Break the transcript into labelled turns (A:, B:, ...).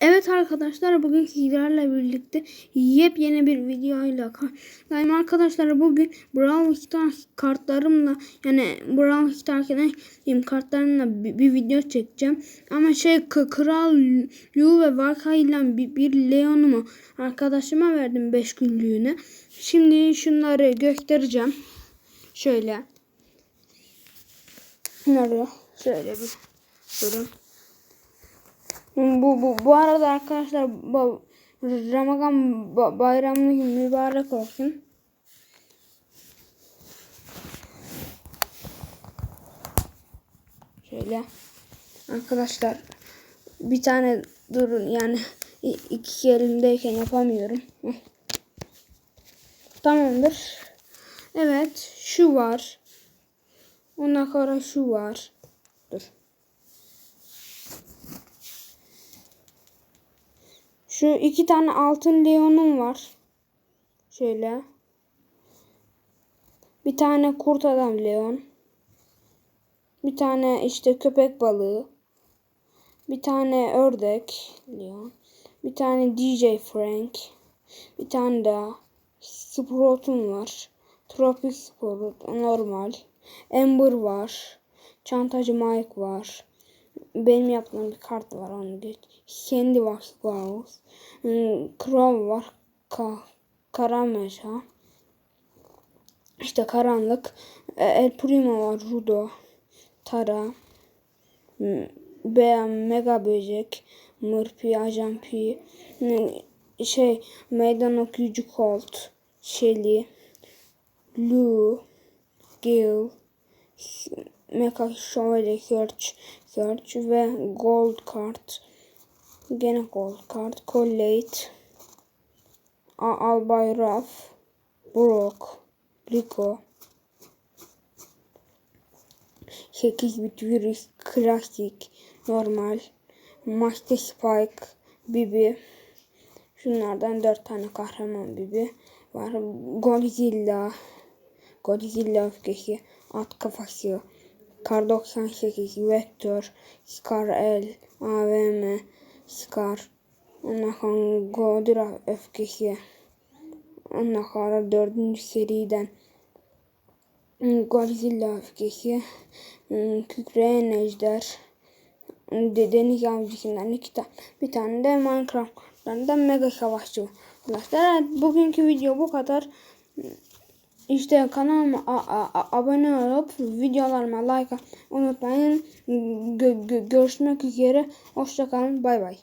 A: Evet arkadaşlar bugün sizlerle birlikte yepyeni bir videoyla karşınızdayım arkadaşlar bugün Brawl Stars kartlarımla yani Brawl Stars'ın kartlarımla bir, bir video çekeceğim. Ama şey Kral Yu ve Vaka ile bir, bir Leon'umu arkadaşıma verdim 5 günlüğüne. Şimdi şunları göstereceğim. Şöyle. Şunları şöyle bir durun bu, bu, bu arada arkadaşlar bu, Ramazan bayramı mübarek olsun. Şöyle arkadaşlar bir tane durun yani iki elimdeyken yapamıyorum. Tamamdır. Evet şu var. Ondan sonra şu var. Dur. Şu iki tane altın leonum var. Şöyle. Bir tane kurt adam leon. Bir tane işte köpek balığı. Bir tane ördek leon. Bir tane DJ Frank. Bir tane daha Sprout'um var. Tropic Sprout normal. Ember var. Çantacı Mike var benim yaptığım bir kart var onu geç. Kendi var Klaus. Hmm, Crow var. Ka kara meşa. İşte karanlık. E, El Primo var. Rudo. Tara. Hmm, Bea Mega Böcek. Mırpi. Ajan. Hmm, şey meydan okuyucu Colt. Shelly. Lou. Gil. Mecha Şövalye Search, Search ve Gold Card. Gene Gold Card. Collate. Albay Raf. Brock. Rico. 8 bit virüs. Klasik. Normal. Master Spike. Bibi. Şunlardan 4 tane kahraman Bibi var. Godzilla. Godzilla öfkesi. At kafası. Kar 98, Vector, Scar L, AVM, Scar. Ondan sonra Godra öfkesi. Ondan sonra dördüncü seriden Godzilla öfkesi. Kükreyen ejder. Deniz avcısından iki tane. Bir tane de Minecraft'tan da Mega Savaşçı. Arkadaşlar bugünkü video bu kadar. İşte kanalıma abone olup videolarıma like unutmayın. Gö görüşmek üzere. Hoşçakalın. Bay bay.